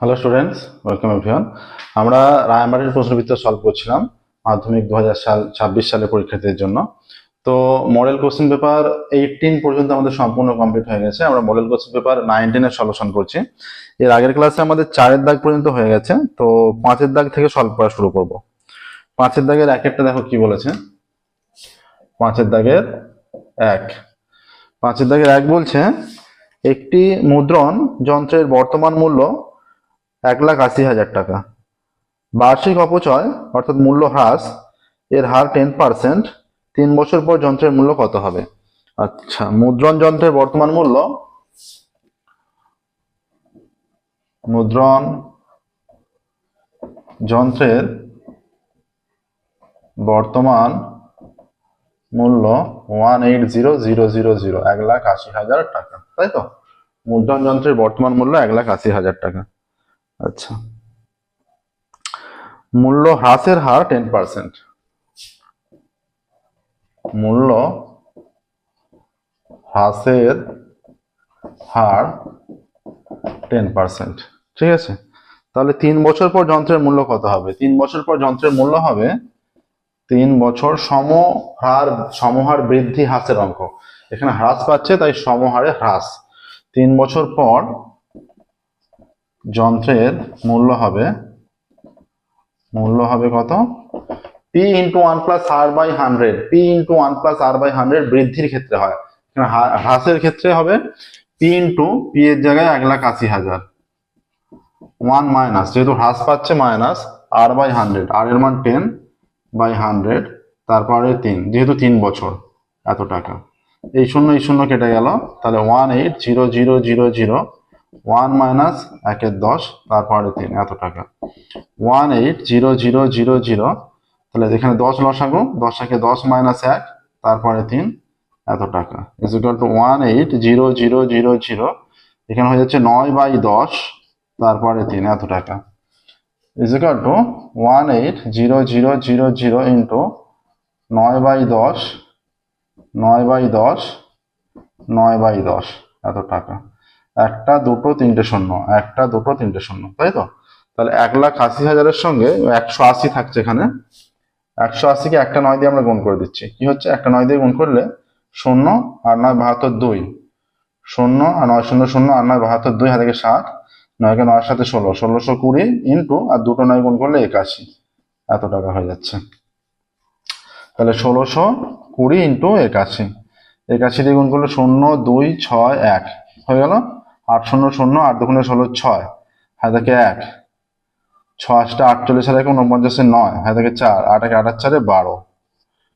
Hello students welcome everyone আমরা রায়মারির প্রশ্নবিদ্যা solve করছিলাম মাধ্যমিক দু হাজার সাল, ছাব্বিশ সালে পরীক্ষার্থীদের জন্য। তো মডেল কোশ্চেন পেপার এইটিন পর্যন্ত আমাদের সম্পূর্ণ কমপ্লিট হয়ে গেছে। আমরা মডেল কোশ্চেন পেপার নাইনটিনের সলিউশন করছি। এর আগের ক্লাসে আমাদের চারের দাগ পর্যন্ত হয়ে গেছে। তো পাঁচের দাগ থেকে সলভ করা শুরু করব। পাঁচের দাগের এক একটা দেখো কি বলেছে। পাঁচের দাগের এক। পাঁচের দাগের এক বলছে, একটি মুদ্রণ যন্ত্রের বর্তমান মূল্য এক লাখ আশি হাজার টাকা। বার্ষিক অপচয়, অর্থাৎ মূল্য হ্রাস, এর হার টেন পার্সেন্ট তিন বছর পর যন্ত্রের মূল্য কত হবে? আচ্ছা মুদ্রণ যন্ত্রের বর্তমান মূল্য? মুদ্রণ যন্ত্রের বর্তমান মূল্য one eight zero zero zero zero এক লাখ আশি হাজার টাকা। তাই তো? মুদ্রণ যন্ত্রের বর্তমান মূল্য এক লাখ আশি হাজার টাকা। আচ্ছা। মূল্য হ্রাসের হার টেন পার্সেন্ট। মূল্য হ্রাসের হার টেন পার্সেন্ট। ঠিক আছে? তাহলে তিন বছর পর যন্ত্রের মূল্য কত হবে? তিন বছর পর যন্ত্রের মূল্য হবে তিন বছর সমহার সমহার বৃদ্ধি হ্রাসের অঙ্ক। এখানে হ্রাস পাচ্ছে, তাই সমহারে হ্রাস। তিন বছর পর যন্ত্রের মূল্য হবে মূল্য হবে কত? P into one plus R by hundred P into one plus R by hundred বৃদ্ধির ক্ষেত্রে হয়। হ্রাসের ক্ষেত্রে হবে। পি ইন্টু পি এর জায়গায় এক লাখ আশি হাজার। ওয়ান মাইনাস যেহেতু হ্রাস পাচ্ছে minus R by hundred R এর মান টেন বাই হান্ড্রেড তারপরে তিন, যেহেতু তিন বছর এত টাকা। এই শূন্য এই শূন্য কেটে গেল। তাহলে one eight zero zero zero zero one minus একের দশ, তারপরে তিন, এত টাকা। One eight zero zero zero zero, তাহলে এখানে দশ লসাগু, দশ একে দশ মাইনাস এক, তারপরে তিন, এত টাকা। Is equal to one eight zero zero zero zero, এখানে হয়ে যাচ্ছে নয় বাই দশ, তারপরে তিন, এত টাকা। Is equal to one eight zero zero zero zero into নয় বাই দশ, নয় বাই দশ, নয় বাই দশ, এত টাকা। একটা, দুটো, তিনটে শূন্য। একটা, দুটো, তিনটে শূন্য, তাই তো? তাহলে এক লাখ আশি হাজারের সঙ্গে একশো আশি থাকছে এখানে। একশো আশিকে একটা নয় দিয়ে আমরা গুণ করে দিচ্ছি। কি হচ্ছে? একটা নয় দিয়ে গুণ করলে শূন্য আর নয় বাহাত্তর দুই। শূন্য আর নয় শূন্য শূন্য আর নয় বাহাত্তর দুই হাতে ষাট। নয়কে নয়ের সাথে ষোলো। ষোলোশো কুড়ি ইন্টু আর দুটো নয় গুণ করলে একাশি। এত টাকা হয়ে যাচ্ছে। তাহলে ষোলোশো কুড়ি ইন্টু একাশি। একাশি দিয়ে গুণ করলে শূন্য, দুই, ছয়, এক। হয়ে গেল? আট শূন্য শূন্য, আট দুগুণে ষোলো ছয় হাতে থেকে এক। ছ আটটা আটচল্লিশ হাজার উনপঞ্চাশে নয় হাতে থেকে চার, আট একে আটার চারে বারো।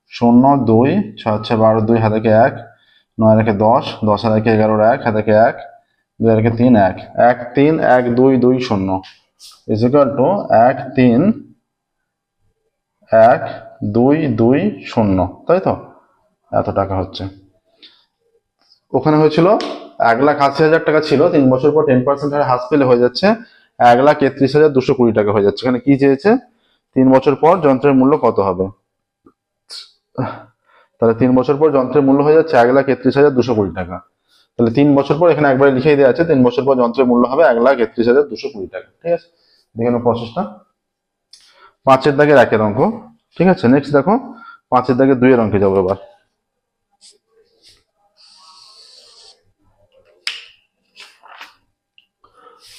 শূন্য দুই ছ হচ্ছে বারো দুই হাতে এক নয় রেখে দশ দশ হাতে থেকে এক হাতে এক দুই রেখে তিন, এক। এক তিন, এক দুই দুই শূন্য। ইজ ইকুয়াল টু এক তিন, এক দুই দুই শূন্য। তাই তো? এত টাকা হচ্ছে। ওখানে হয়েছিল এক লাখ আশি হাজার টাকা ছিল, তিন বছর পর টেন পার্সেন্ট হারে হ্রাস পেলে হয়ে যাচ্ছে, এক লাখ একত্রিশ হাজার দুশো কুড়ি টাকা হয়ে যাচ্ছে। এখানে কি চেয়েছে? তিন বছর পর যন্ত্রের মূল্য কত হবে? তাহলে তিন বছর পর যন্ত্রের মূল্য হয়ে যাচ্ছে এক লাখ একত্রিশ হাজার দুশো কুড়ি টাকা। তাহলে তিন বছর পর এখানে একবারে লিখেই দেওয়া আছে, তিন বছর পর যন্ত্রের মূল্য হবে এক লাখ একত্রিশ হাজার দুশো কুড়ি টাকা, ঠিক আছে? দেখে প্রসেসটা পাঁচের দাগের একের অঙ্ক, ঠিক আছে? নেক্সট দেখো, পাঁচের দাগের দুইয়ের অঙ্কে যাব এবার।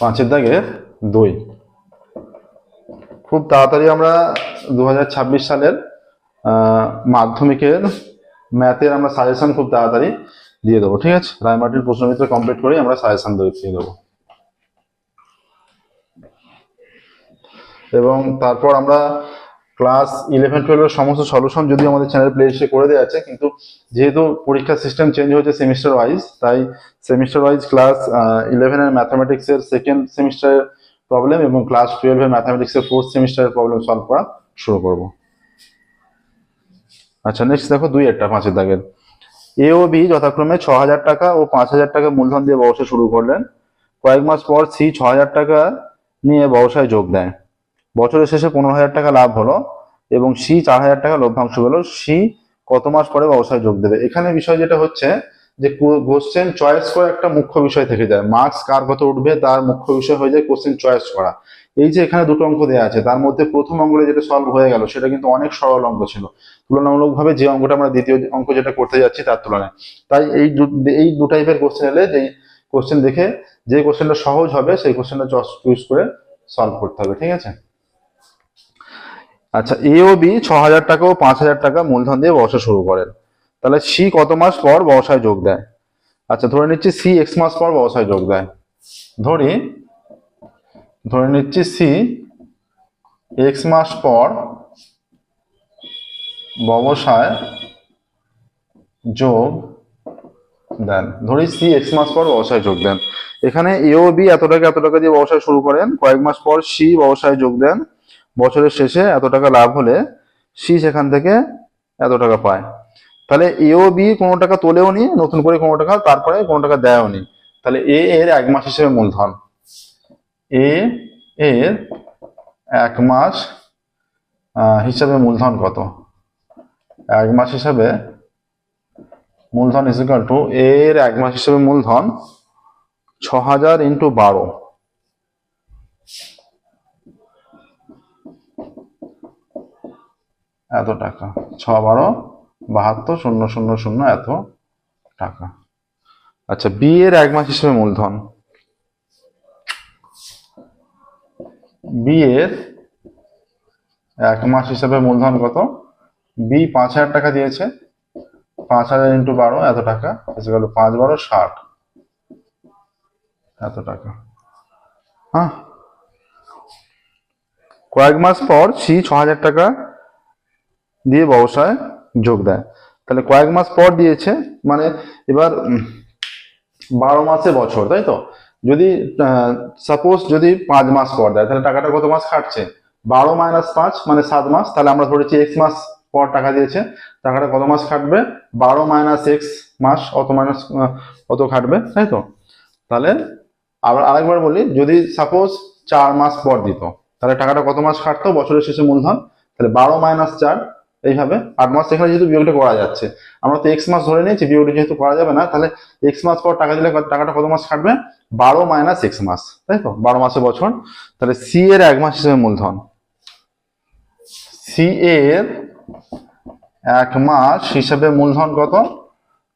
পাঁচের দাগে দুই। খুব তাড়াতাড়ি আমরা দু হাজার ছাব্বিশ সালের মাধ্যমিকের ম্যাথের আমরা সাজেশন খুব তাড়াতাড়ি দিয়ে দেবো, ঠিক আছে? রায়মাটির প্রশ্নমিত্র কমপ্লিট করেই আমরা সাজেশন দিয়ে দেবো। এবং তারপর আমরা ক্লাস ইলেভেন টুয়েলভের সমস্ত সলিউশন যদি আমাদের চ্যানেল প্লে লিস্টে করে দেওয়া আছে, কিন্তু যেহেতু পরীক্ষার সিস্টেম চেঞ্জ হয়েছে সেমিস্টার ওয়াইজ তাই সেমিস্টার ওয়াইজ ক্লাস ইলেভেনের ম্যাথামেটিক্সের সেকেন্ড সেমিস্টারের প্রবলেম এবং ক্লাস টুয়েলভের ম্যাথামেটিক্সের ফোর্থ সেমিস্টারের প্রবলেম সলভ করা শুরু করব। আচ্ছা নেক্সট দেখো দুই একটা পাঁচের দাগের। এ ও বি যথাক্রমে ছ হাজার টাকা ও পাঁচ হাজার টাকা মূলধন দিয়ে ব্যবসা শুরু করলেন। কয়েক মাস পর সি ছ হাজার টাকা নিয়ে ব্যবসায় যোগ দেয়। বছরের শেষে পনেরো হাজার টাকা লাভ হলো এবং সি চার হাজার টাকা লভ্যাংশ পেল। সি কত মাস পরে ব্যবসায় যোগ দেবে? এখানে বিষয় যেটা হচ্ছে যে কোশ্চেন চয়েস করা একটা মুখ্য বিষয় থেকে যায়। মার্কস কার কত উঠবে তার মুখ্য বিষয় হয়ে যায় কোশ্চেন চয়েস করা। এই যে এখানে দুটো অঙ্ক দেওয়া আছে, তার মধ্যে প্রথম অঙ্কটা যেটা সলভ হয়ে গেল, সেটা কিন্তু অনেক সরল অঙ্ক ছিল। তুলনামূলকভাবে যে অঙ্কটা আমরা দ্বিতীয় অঙ্ক যেটা করতে যাচ্ছি তার তুলনায়। তাই এই এই দু টাইপের কোশ্চেন এলে যেই কোশ্চেন দেখে যে কোশ্চেনটা সহজ হবে, সেই কোশ্চেনটা চুজ করে সলভ করতে হবে, ঠিক আছে? আচ্ছা এ ও বি ছ হাজার টাকা ও পাঁচ হাজার টাকা মূলধন দিয়ে ব্যবসা শুরু করেন। তাহলে সি কত মাস পর ব্যবসায় যোগ দেয়? আচ্ছা ধরে নিচ্ছি সি এক্স মাস পর ব্যবসায় যোগ দেয়। ধরি, ধরে নিচ্ছি সি এক্স মাস পর ব্যবসায় যোগ দেন। ধরি সি এক্স মাস পর ব্যবসায় যোগ দেন। এখানে এ ও বি এত টাকা এত টাকা দিয়ে ব্যবসায় শুরু করেন। কয়েক মাস পর সি ব্যবসায় যোগ দেন। বছরের শেষে এত টাকা লাভ হলে সি সেখান থেকে এত টাকা পায়। তাহলে এ ও বি কোনো টাকা তোলেও নি, নতুন করে কোনো টাকা তারপরে কোনো টাকা দেয়ও নি। তাহলে এ এর এক মাস হিসেবে মূলধন। এ এর এক মাস হিসাবে মূলধন কত? এক মাস হিসাবে মূলধন ইজ টু এর এক মাস হিসাবে মূলধন ছ হাজার ইন্টু বারো। এত টাকা? ছ বারো বাহাত্তর, শূন্য শূন্য শূন্য এত টাকা। আচ্ছা বি এর এক মাস হিসেবে মূলধন। বি এর এক মাস হিসেবে মূলধন কত? বি পাঁচ হাজার টাকা দিয়েছে। পাঁচ হাজার ইন্টু বারো, এত টাকা। গেল পাঁচ বারো, ষাট। এত টাকা। হ্যাঁ। কয়েক মাস পর সি ছ হাজার টাকা দিয়ে ব্যবসায় যোগ দেয়। তাহলে কয়েক মাস পর দিয়েছে মানে এবার বারো মাসে বছর, তাই তো? যদি সাপোজ যদি পাঁচ মাস পর দেয়, তাহলে টাকাটা কত মাস খাটছে? বারো মাইনাস পাঁচ মানে সাত মাস, তাহলে আমরা ধরেছি এক্স মাস পর টাকা দিয়েছে, টাকাটা কত মাস খাটবে? বারো মাইনাস এক্স মাস, অত মাইনাস অত খাটবে, তাই তো? তাহলে, আবার আরেকবার বলি, যদি সাপোজ চার মাস পর দিত, তাহলে টাকাটা কত মাস খাটতো? বছরের শেষে মূলধন, তাহলে বারো মাইনাস চার এইভাবে। আট মাস এখানে যেহেতু বিয়োগটা করা যাচ্ছে। আমরা তো এক্স মাস ধরে নিয়েছি, বিয়োগটা যেহেতু করা যাবে না, তাহলে এক্স মাস পর টাকা দিলে টাকাটা কত মাস খাটবে বারো মাইনাস এক্স মাস, তাই তো? বারো মাসে বছর। তাহলে সি এর এক মাস হিসেবে মূলধন। সি এর এক মাস হিসাবে মূলধন কত?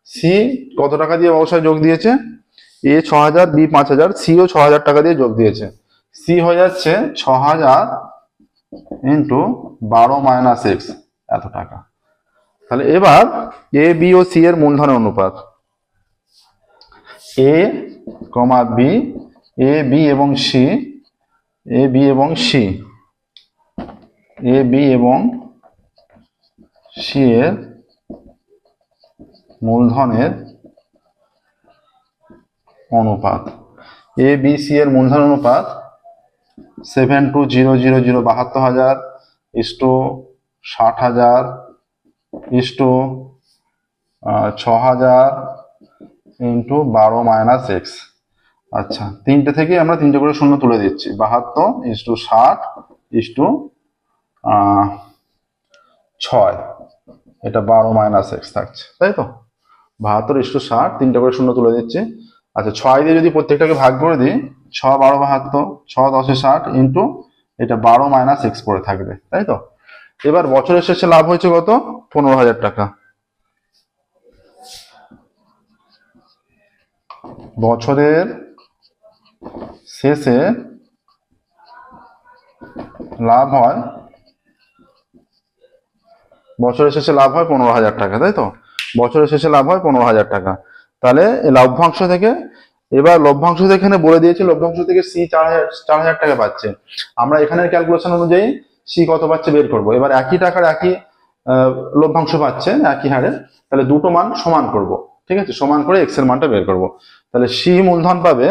সি কত টাকা দিয়ে ব্যবসায় যোগ দিয়েছে? এ ছ হাজার বি পাঁচ হাজার সিও ছ হাজার টাকা দিয়ে যোগ দিয়েছে। সি হয়ে যাচ্ছে ছ হাজার ইন্টু বারো মাইনাস এক্স এত টাকা। তাহলে এবার এ বি ও সি এর মূলধনের অনুপাত। A comma B A B এবং সি এ বি এবং সি এ বি এবং সি এর মূলধনের অনুপাত। এ বি সি এর মূলধন অনুপাত seven two zero zero zero বাহাত্তর হাজার ইস্টু ষাট হাজার ইস্টু ছ হাজার ইন্টু বারো মাইনাস এক্স। আচ্ছা তিনটে থেকে আমরা তিনটে করে শূন্য তুলে দিচ্ছি। বাহাত্তর ইস্টু ষাট ইস্টু ছয়। এটা বারো মাইনাস এক্স থাকছে, তাই তো? বাহাত্তর ইস্টু ষাট, তিনটে করে শূন্য তুলে দিচ্ছি। আচ্ছা ছয় দিয়ে যদি প্রত্যেকটাকে ভাগ করে দিই, ছ বারো বাহাত্তর, ছ দশে ষাট ইন্টু, এটা বারো মাইনাস এক্স পরে থাকবে, তাই তো? এবার বছরের শেষে লাভ হয়েছে কত? পনেরো হাজার টাকা। বছরের শেষে লাভ হয়, বছরের শেষে লাভ হয় পনেরো হাজার টাকা, তাই তো? বছরের শেষে লাভ হয় পনেরো হাজার টাকা। তাহলে লভ্যাংশ থেকে, এবার লভ্যাংশ এখানে বলে দিয়েছে, লভ্যাংশ থেকে সি চার হাজার চার হাজার টাকা পাচ্ছে। আমরা এখানের ক্যালকুলেশন অনুযায়ী সি কত পাচ্ছে বের করব। এবার একই টাকার একই লভ্যাংশ পাচ্ছে একই হারে তাহলে দুটো মান সমান করব। ঠিক আছে? সমান করে এক্সের মানটা বের করব। তাহলে সি মূলধন পাবে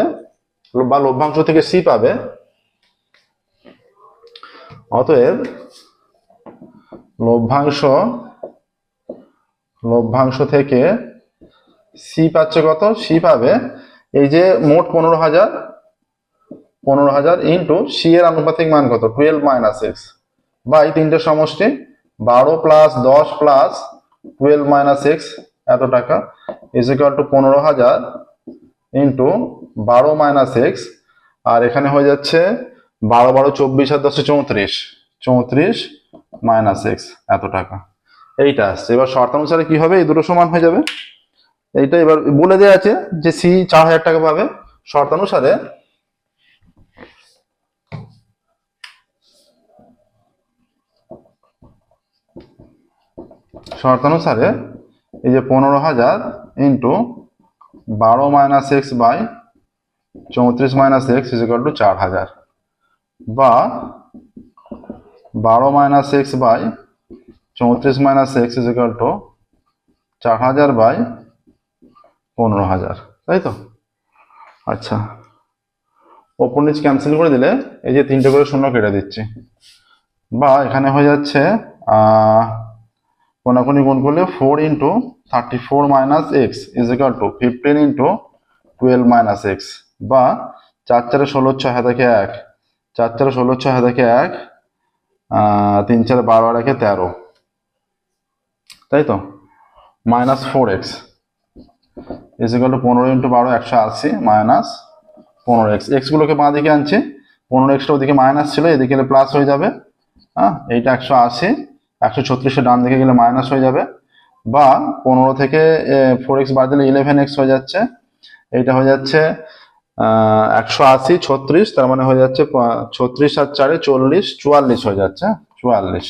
বা লভ্যাংশ থেকে সি পাবে অতএব লভ্যাংশ লভ্যাংশ থেকে সি পাচ্ছে কত? সি পাবে এই যে মোট পনেরো হাজার পনেরো হাজার ইন্টু সি এর আনুপাতিক মান কত? টুয়েলভ মাইনাস এক্স বা এই তিনটে সমষ্টি, বারো প্লাস দশ প্লাস টুয়েলভ মাইনাস এক্স এত টাকা ইজ ইকুয়াল টু পনেরো হাজার ইন্টু বারো মাইনাস এক্স আর এখানে হয়ে যাচ্ছে বারো বারো চব্বিশ আর দশে চৌত্রিশ চৌত্রিশ মাইনাস এক্স এত টাকা। এইটা আসছে। এবার শর্তানুসারে কি হবে? এই দুটো সমান হয়ে যাবে। এইটা এবার বলে দেওয়া আছে যে সি চার হাজার টাকা পাবে। শর্তানুসারে শর্তানুসারে এই যে পনেরো হাজার ইন্টু বারো মাইনাস এক্স বাই চৌত্রিশ মাইনাস এক্স ইজ টু চার হাজার। বা বারো মাইনাস এক্স বাই চৌত্রিশ মাইনাস এক্স ইজ টু চার হাজার বাই পনেরো হাজার। তাই তো? আচ্ছা। ওপর নিচ ক্যান্সেল করে দিলে এই যে তিনটে করে শূন্য কেটে দিচ্ছি। বা এখানে হয়ে যাচ্ছে কোনাকুনি গুণ করলে four into thirty four minus X is equal to fifteen into twelve minus X বা চার চারে ষোলো ছয় হাতে এক? চার চারে ষোলো ছয় হাতে এক? তিন চারে বারো আর একে তেরো। তাই তো? Minus four X is equal to পনেরো ইন্টু বারো একশো আশি মাইনাস পনেরো এক্স এক্সগুলোকে বাঁ দিকে আনছি, পনেরো এক্সটা ওদিকে মাইনাস ছিল, এদিকে প্লাস হয়ে যাবে। হ্যাঁ এইটা একশো আশি। একশো ছত্রিশে ডান দিকে গেলে মাইনাস হয়ে যাবে, বা পনেরো থেকে ফোর এক্স বাদ দিলে ইলেভেন এক্স হয়ে যাচ্ছে। এইটা হয়ে যাচ্ছে একশো আশি, ছত্রিশ, তার মানে হয়ে যাচ্ছে ছত্রিশ আর চারে চল্লিশ, চুয়াল্লিশ হয়ে যাচ্ছে চুয়াল্লিশ।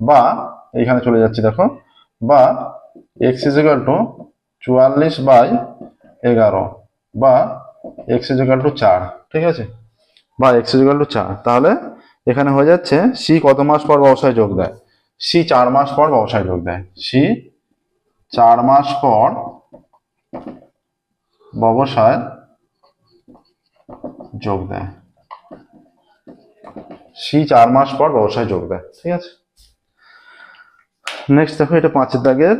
বা এইখানে চলে যাচ্ছে, দেখো। বা এক্স ইজিক্যাল টু চুয়াল্লিশ বাই এগারো, বা এক্স ইজিক্যাল টু চার, ঠিক আছে? বা এক্স ইজিক্যাল টু চার। তাহলে এখানে হয়ে যাচ্ছে সি কত মাস পর ব্যবসায় যোগ দেয়? সি চার মাস পর ব্যবসায় যোগ দেয়। সি চার মাস পর ব্যবসায় যোগ দেয়। সি চার মাস পর ব্যবসায় যোগ দেয়, ঠিক আছে? নেক্সট দেখো, এটা পাঁচের দাগের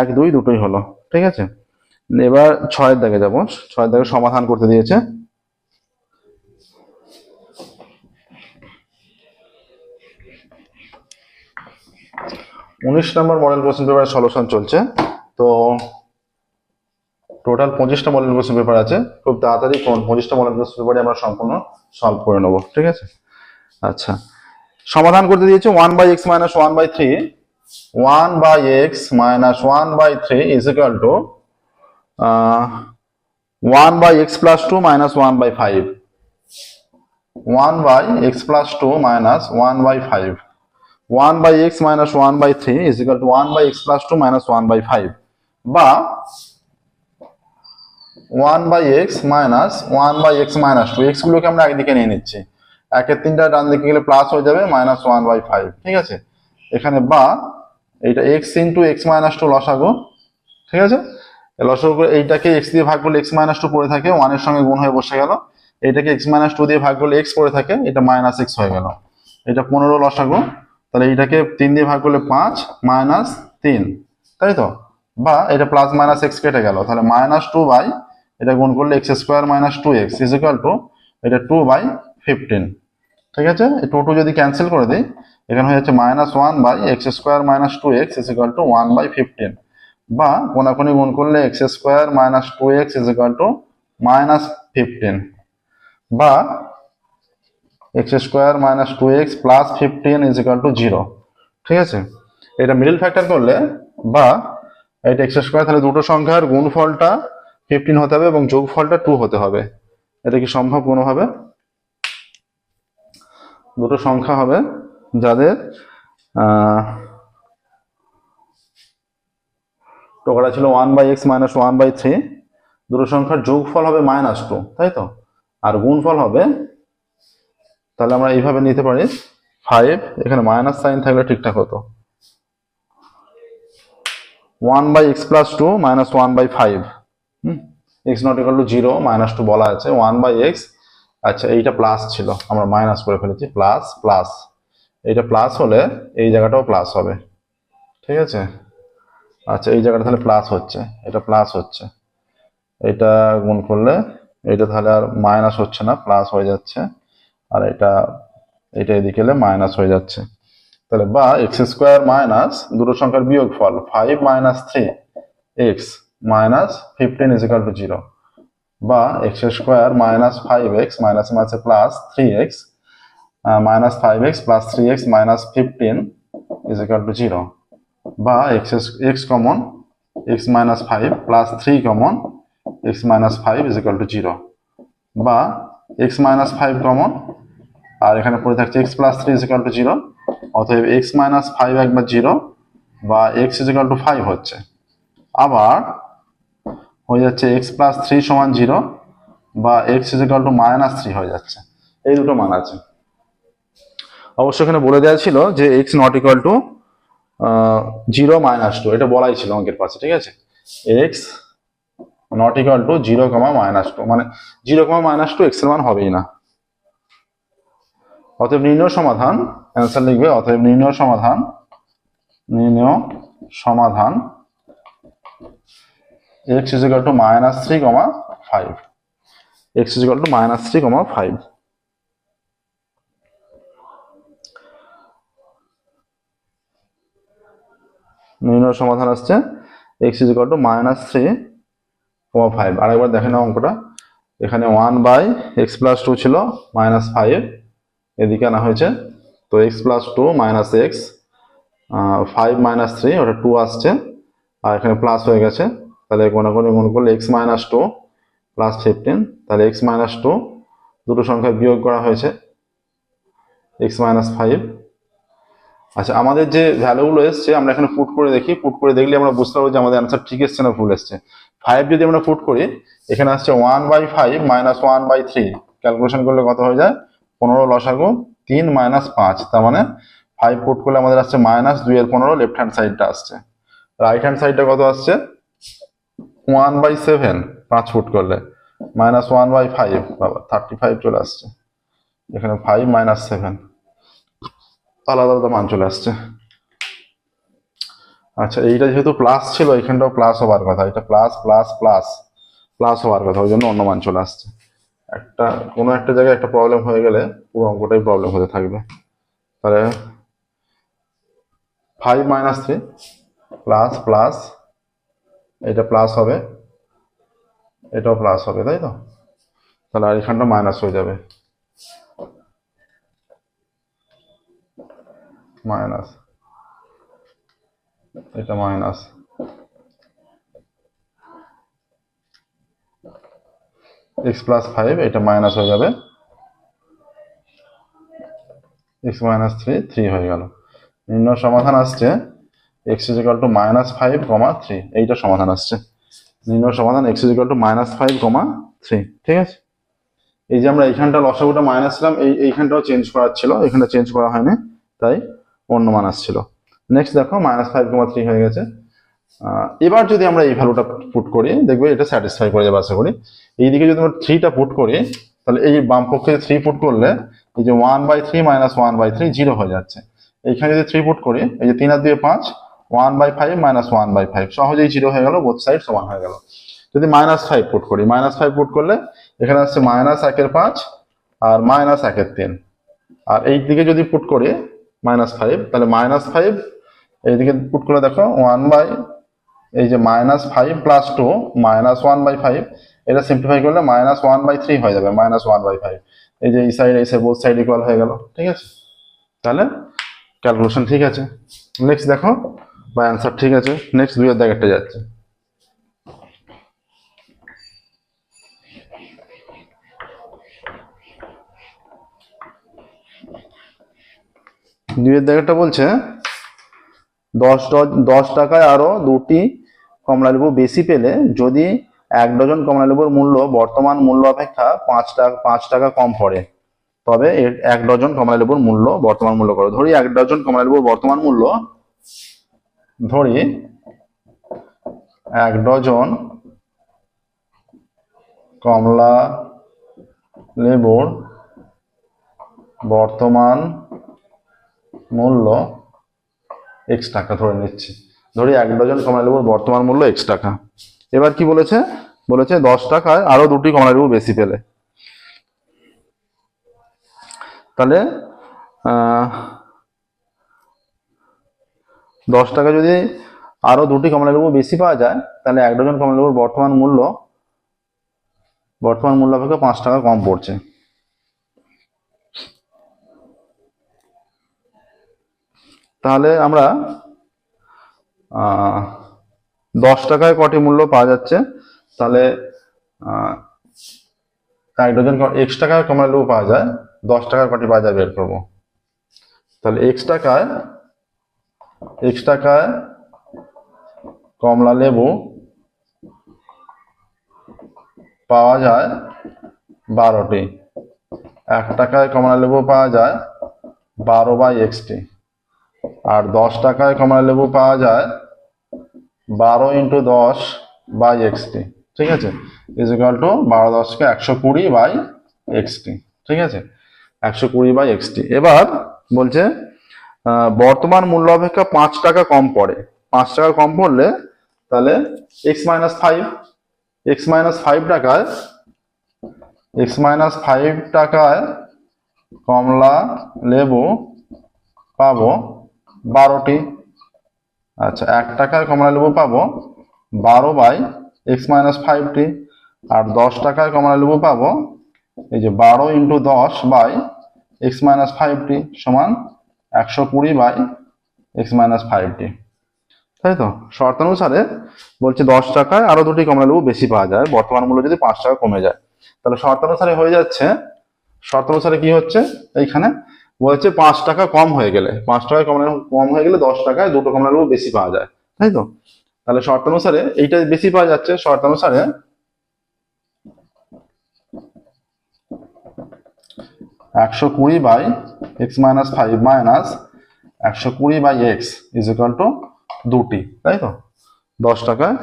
এক, দুই, দুটোই হলো, ঠিক আছে? এবার ছয়ের দাগে যাব। ছয়ের দাগে সমাধান করতে দিয়েছে। উনিশ নম্বর মডেল কোশ্চেন পেপারের সলিউশন চলছে। তো টোটাল পঁচিশটা মডেল কোশ্চেন পেপার আছে। খুব তাড়াতাড়ি পঁচিশটা মডেল কোশ্চেন পেপারে আমরা সম্পূর্ণ সলভ করে নেব, ঠিক আছে? আচ্ছা সমাধান করতে দিয়েছে one by X minus one by three one by X minus one by three is equal to one by X plus two minus one by five one by X plus two minus one by five 1 by x minus 1 by 3 is equal to 1 by x plus 2 minus 1 by 5 বা 1 by x minus 1 by x minus 2 x গুলোকে আমরা একদিকে নিয়ে নিচ্ছি। একের তিনটা ডান দিকে গেলে প্লাস হয়ে যাবে মাইনাস ওয়ান বাই ফাইভ ঠিক আছে? এখানে বা, এইটা x into x minus two লসাগু, ঠিক আছে? লসাগু এইটাকে x দিয়ে ভাগ করলে x মাইনাস টু পড়ে থাকে ওয়ানের সঙ্গে গুণ হয়ে বসে গেল। এইটাকে x মাইনাস টু দিয়ে ভাগ করলে x পড়ে থাকে, এটা মাইনাস এক্স হয়ে গেল। এটা পনেরো লসাগু। তাহলে এটাকে তিন দিয়ে ভাগ করলে পাঁচ মাইনাস তিন, তাই তো? বা এটা প্লাস মাইনাস এক্স কেটে গেল, তাহলে মাইনাস টু বাই এটা গুণ করলে x square minus two x is equal to এটা টু বাই ফিফটিন ঠিক আছে? টু টু যদি ক্যান্সেল করে দিই, এখানে হয়ে যাচ্ছে minus one by x square minus two x is equal to one by fifteen বা কোনাকুনি গুণ করলে x square minus two x is equal to minus fifteen বা x square minus two x plus fifteen is equal to zero ঠিক আছে? এটা middle factor করলে বা এটা এক্স স্কোয়ার তাহলে দুটো সংখ্যার গুণফলটা ফিফটিন হতে হবে এবং যোগফলটা টু হতে হবে। এটা কি সম্ভব কোনোভাবে? দুটো সংখ্যা হবে যাদের টোকাটা ছিল one by x minus one by three দুটো সংখ্যার যোগফল হবে মাইনাস টু তাই তো? আর গুণফল হবে তাহলে আমরা এইভাবে নিতে পারি ফাইভ এখানে মাইনাস সাইন থাকলে ঠিকঠাক হতো। One by x plus two minus one by five x not equal to zero minus two বলা আছে। ওয়ান বাই এক্স আচ্ছা এইটা প্লাস ছিল। আমরা মাইনাস করে ফেলেছি প্লাস প্লাস এইটা প্লাস হলে এই জায়গাটাও প্লাস হবে। ঠিক আছে? আচ্ছা এই জায়গাটা তাহলে প্লাস হচ্ছে। এটা প্লাস হচ্ছে। এটা গুণ করলে এটা তাহলে আর মাইনাস হচ্ছে না প্লাস হয়ে যাচ্ছে। আর এটা এটা এদিকে এলে মাইনাস হয়ে যাচ্ছে। তাহলে বা এক্স স্কোয়ার মাইনাস দুটো সংখ্যার বিয়োগ ফল five minus three x minus fifteen is equal to zero বা x square minus five x minus মাইনাসে plus three x minus five x plus three x minus fifteen is equal to zero বা x x common x minus five plus three common x minus five is equal to zero বা x minus five common আর এখানে পড়ে থাকছে x plus three is equal to zero অতএব x minus five একবার zero বা x is equal to five হচ্ছে। আবার হয়ে যাচ্ছে এক্স প্লাস থ্রি সমান জিরো বা x is equal to minus three হয়ে যাচ্ছে। এই দুটো মান আছে। অবশ্য এখানে বলে দেওয়া ছিল যে x not equal to zero minus two এটা বলাই ছিল অঙ্কের পাশে, ঠিক আছে? X not equal to zero comma minus two মানে জিরো কমা মাইনাস টু এক্সের মান হবেই না। অতএব নির্ণয় সমাধান অ্যান্সার লিখবে, অতএব নির্ণয় সমাধান নির্ণয় সমাধান x is equal to minus three comma five x is equal to minus three comma five নির্ণয় সমাধান আসছে। X is equal to minus three comma five আর একবার দেখে নাও অঙ্কটা। এখানে one by x plus two ছিল মাইনাস ফাইভ এদিকে আনা হয়েছে। তো x plus two minus x five minus three ওটা টু আসছে। আর এখানে প্লাস হয়ে গেছে। তাহলে কোনো কোনো মনে করলে x minus two plus fifteen তাহলে এক্স মাইনাস টু দুটো সংখ্যা বিয়োগ করা হয়েছে। এক্স মাইনাস ফাইভ আচ্ছা আমাদের যে ভ্যালুগুলো এসছে, আমরা এখানে পুট করে দেখি। পুট করে দেখলে আমরা বুঝতে পারব যে আমাদের অ্যান্সার ঠিক এসছে না ভুল এসছে। ফাইভ যদি আমরা পুট করি, এখানে আসছে one by five minus one by three calculation করলে কত হয়ে যায়? পনেরো লসাগু তিন মাইনাস পাঁচ। তার মানে ফাইভ পুট করলে আমাদের আসছে মাইনাস দুই এর পনেরো লেফট হ্যান্ড সাইডটা আসছে। রাইট হ্যান্ড সাইডটা কত আসছে? ওয়ান বাই সেভেন পাঁচ ফুট করলে। মাইনাস ওয়ান বাই ফাইভ বাবা থার্টি ফাইভ চলে আসছে। এখানে ফাইভ মাইনাস সেভেন আলাদা আলাদা মান চলে আসছে। আচ্ছা এইটা যেহেতু প্লাস ছিল এখানটাও প্লাস হওয়ার কথা। এটা প্লাস প্লাস প্লাস প্লাস হওয়ার কথা। ওই জন্য অন্য মান চলে আসছে। একটা, কোনো একটা জায়গায় একটা প্রবলেম হয়ে গেলে পুরো অঙ্কটাই প্রবলেম হতে থাকবে। তাহলে five minus three plus plus এটা প্লাস হবে। এটাও প্লাস হবে, তাই তো? তাহলে আর এখানটা মাইনাস হয়ে যাবে। মাইনাস এটা মাইনাস। এক্স প্লাস ফাইভ, এটা মাইনাস হয়ে যাবে। এক্স মাইনাস থ্রি থ্রি হয়ে গেল। নির্ণয় সমাধান আসছে। X is equal to minus five comma three, এইটা সমাধান আসছে। নির্ণয় সমাধান, x is equal to minus five comma three, ঠিক আছে? এই যে আমরা এইখানটা লসাগুটা মাইনাস ছিলাম এই এইখানটাও চেঞ্জ করার ছিল, এখানটা চেঞ্জ করা হয়নি, তাই অন্য মান আসছিল। নেক্সট দেখো মাইনাস ফাইভ কমা থ্রি হয়ে গেছে। এবার যদি আমরা এই ভ্যালুটা পুট করি, দেখবে এটা স্যাটিসফাই করে যাবে, আশা করি। এইদিকে যদি আমরা থ্রিটা পুট করি, তাহলে এই বাম পক্ষে থ্রি পুট করলে, এই যে one by three minus one by three zero হয়ে যাচ্ছে। এইখানে যদি থ্রি পুট করি, এই যে তিন আর দুয়ে পাঁচ one by five minus one by five সহজেই জিরো হয়ে গেল বোথ সাইড সমান হয়ে গেল। যদি মাইনাস ফাইভ পুট করি মাইনাস ফাইভ পুট করলে, এখানে আসছে মাইনাস একের পাঁচ আর মাইনাস একের তিন। আর এই দিকে যদি পুট করি মাইনাস ফাইভ তাহলে মাইনাস ফাইভ এইদিকে পুট করে দেখো ওয়ান বাই এই যে minus five plus two minus one by five এটা সিম্পলিফাই করলে মাইনাস ওয়ান বাই থ্রি হয়ে যাবে মাইনাস ওয়ান বাই ফাইভ এই যে এই সাইড এই সাইড বোথ সাইড ইকুয়াল হয়ে গেল, ঠিক আছে? তাহলে ক্যালকুলেশন ঠিক আছে। নেক্সট দেখো, বা অ্যান্সার ঠিক আছে। নেক্সট দুইয়ের দাগেরটা যাচ্ছে। দুইয়ের দাগেরটা বলছে দশ দশ টাকায় আরও দুটি কমলালেবু বেশি পেলে যদি এক ডজন কমলালেবুর মূল্য, বর্তমান মূল্য অপেক্ষা পাঁচ টাকা পাঁচ টাকা কম পড়ে। তবে এক ডজন কমলালেবুর মূল্য বর্তমান মূল্য করো। ধরি এক ডজন কমলালেবুর বর্তমান মূল্য, ধরি এক ডজন কমলা লেবুর বর্তমান মূল্য এক্স টাকা ধরে নিচ্ছি। ধরি এক ডজন কমলা লেবুর বর্তমান মূল্য এক্স টাকা। এবার কি বলেছে? বলেছে দশ টাকায় আরও দুটি কমলা লেবু বেশি পেলে। তাহলে দশ টাকা যদি আরও দুটি কমলা লেবু বেশি পাওয়া যায়, তাহলে এক ডজন কমলা লেবুর বর্তমান মূল্য। বর্তমান মূল্য অপেক্ষা পাঁচ টাকা কম পড়ছে। তাহলে আমরা দশ টাকায় কটি মূল্য পাওয়া যাচ্ছে? তাহলে এক ডজন এক্স টাকায় কমলা লেবু পাওয়া যায়, দশ টাকায় কটি পাওয়া বের করব। তাহলে এক্স টাকায় এক্স টাকায় কমলা লেবু পাওয়া যায় বারোটি। এক টাকায় কমলা লেবু পাওয়া যায় বারো বাই এক্সটি আর দশ টাকায় কমলা লেবু পাওয়া যায় বারো ইন্টু দশ বাই এক্সটি ঠিক আছে? ইজিক্যাল টু বারো দশকে একশো কুড়ি বাই এক্সটি ঠিক আছে? একশো কুড়ি বাই এক্সটি এবার বলছে বর্তমান মূল্য অপেক্ষা পাঁচ টাকা কম পড়ে। পাঁচ টাকা কম পড়লে তাহলে x minus five x minus five টাকায় এক্স মাইনাস ফাইভ টাকায় কমলা লেবু পাবো বারোটি। আচ্ছা এক টাকায় কমলা লেবু পাবো। বারো বাই এক্স মাইনাস ফাইভটি। আর দশ টাকায় কমলা লেবু পাবো। এই যে বারো ইন্টু দশ বাই এক্স মাইনাস ফাইভটি সমান একশো কুড়ি বাই এক্স মাইনাস ফাইভটি। তাই তো? শর্তানুসারে বলছে দশ টাকায় আরও দুটি কমলা লেবু বেশি পাওয়া যায়। বর্তমান মূল্য যদি পাঁচ টাকা কমে যায়। তাহলে শর্তানুসারে হয়ে যাচ্ছে। শর্তানুসারে কি হচ্ছে? এইখানে বলছে পাঁচ টাকা কম হয়ে গেলে। পাঁচ টাকা কমলা কম হয়ে গেলে দশ টাকায় দুটো কমলা লেবু বেশি পাওয়া যায়। তাই তো? তাহলে শর্তানুসারে এইটা বেশি পাওয়া যাচ্ছে। শর্তানুসারে একশো কুড়ি by x minus five minus একশো কুড়ি by x is equal to দুটি। তাই তো? দশ টাকায়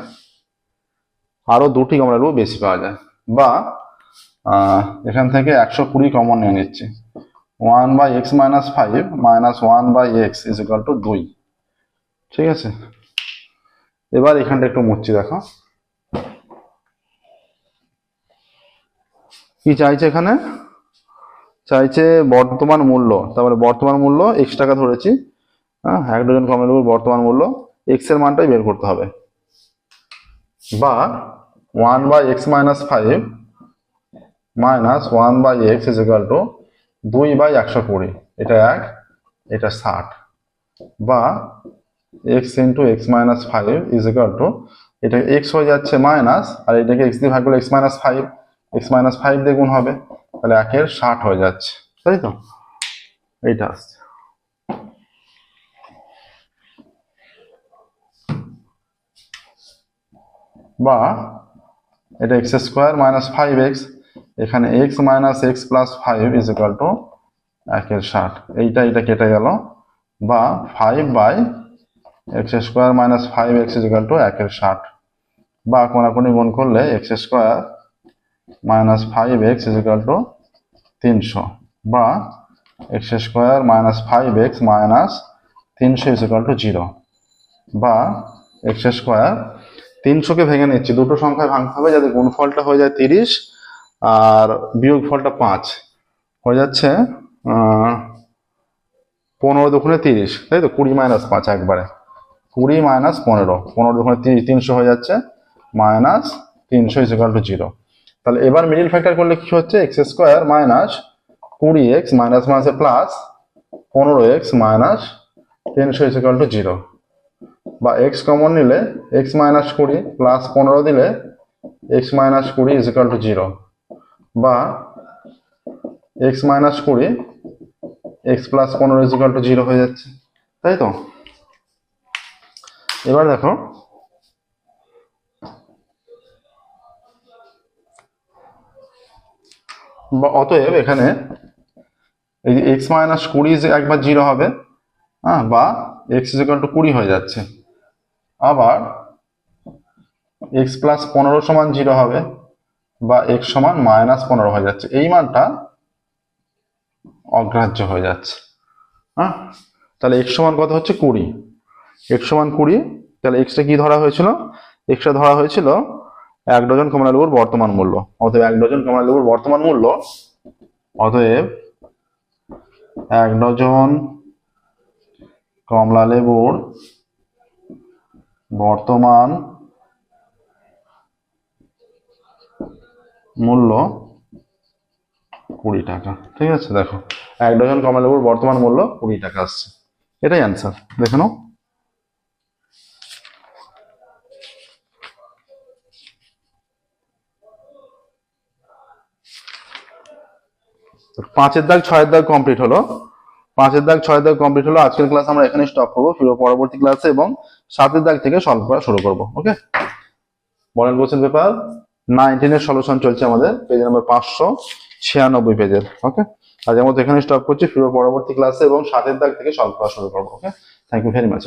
আরও দুটি কমলা লেবু বেশি পাওয়া যায়। বা এখান থেকে একশো কুড়ি কমন নিয়ে নিচ্ছি। One by x minus five minus one by x is equal to দুই। ঠিক আছে? এবার এখানটা একটু মুচ্ছি দেখো। কি চাইছে এখানে? চাইছে বর্তমান মূল্য। তারপরে বর্তমান মূল্য এক্স টাকা ধরেছি। হ্যাঁ এক ডজন কমলা লেবুর বর্তমান মূল্য এক্সের মানটাই বের করতে হবে। বা one by x minus five minus one by x is equal to দুই বাই একশো কুড়ি, এটা এক, এটা ষাট। বা x into x minus five is equal to এটা এক্স হয়ে যাচ্ছে মাইনাস আর এটাকে এক্স দিয়ে ভাগ করলে x minus five x minus five দিয়ে গুণ হবে, তাহলে একের ষাট হয়ে যাচ্ছে, তাই তো? এইটা আসছে। বা এটা x square minus five x এখানে x minus x plus five is equal to একের ষাট। এইটা এটা কেটে গেল। বা five by x square minus five x is equal to একের ষাট। বা কোনাকুনি গুণ করলে x square minus five x is equal to তিনশো। বা x square minus five x minus তিনশো ইজ ইকাল টু জিরো বা এক্স স্কোয়ার তিনশোকে ভেঙে নিচ্ছি। দুটো সংখ্যায় ভাঙতে হবে যাতে গুণফলটা হয়ে যায় তিরিশ। আর বিয়োগ ফলটা পাঁচ। হয়ে যাচ্ছে পনেরো দুগুণে তিরিশ। তাই তো? কুড়ি মাইনাস পাঁচ একবারে। কুড়ি মাইনাস পনেরো। পনেরো দুগুণে তিরিশ, তিনশো হয়ে যাচ্ছে। মাইনাস তিনশো ইজিকাল টু জিরো তাহলে এবার মিডিল ফ্যাক্টর করলে কি হচ্ছে? এক্স স্কোয়ার মাইনাস কুড়ি এক্স মাইনাস মাইনাসে প্লাস পনেরো এক্স মাইনাস তিনশো ইজিকাল টু জিরো বা এক্স কমন নিলে এক্স মাইনাস কুড়ি প্লাস পনেরো দিলে এক্স মাইনাস কুড়ি ইজিকাল টু জিরো বা এক্স মাইনাস কুড়ি এক্স প্লাস পনেরো ইজিকাল টু জিরো হয়ে যাচ্ছে, তাই তো? এবার দেখো, বা অতএব এখানে এই যে এক্স মাইনাস কুড়ি একবার জিরো হবে হ্যাঁ বা এক্স ইজিকাল টু কুড়ি হয়ে যাচ্ছে। আবার এক্স প্লাস পনেরো সমান জিরো হবে বা এক্স সমান মাইনাস পনেরো হয়ে যাচ্ছে। এই মানটা অগ্রাহ্য হয়ে যাচ্ছে। হ্যাঁ? তাহলে এক সমান কত হচ্ছে? কুড়ি। এক সমান কুড়ি, তাহলে এক্সটা কি ধরা হয়েছিল? এক্সটা ধরা হয়েছিল এক ডজন কমলা লেবুর বর্তমান মূল্য। অতএব এক ডজন কমলা লেবুর বর্তমান মূল্য, অতএব এক ডজন কমলা লেবুর বর্তমান মূল্য কুড়ি টাকা। ঠিক আছে, দেখো। এক ডজন কমলা লেবুর বর্তমান মূল্য কুড়ি টাকা আসছে। এটাই অ্যান্সার দেখে নাও। পাঁচের দাগ, ছয়ের দাগ কমপ্লিট হলো। পাঁচের দাগ, ছয়ের দাগ কমপ্লিট হলো। আজকের ক্লাস আমরা এখানে স্টপ করব, ফিরবো পরবর্তী ক্লাসে এবং সাতের দাগ থেকে সলভ করা শুরু করব ওকে বলেন কোশ্চেন পেপার নাইনটিনের সলিউশন চলছে আমাদের পেজ নাম্বার পাঁচশো ছিয়ানব্বই পেজের ওকে আজকের আমাদের এখানে স্টপ করছি ফিরবো পরবর্তী ক্লাসে এবং সাতের দাগ থেকে সলভ করা শুরু করব okay thank you very much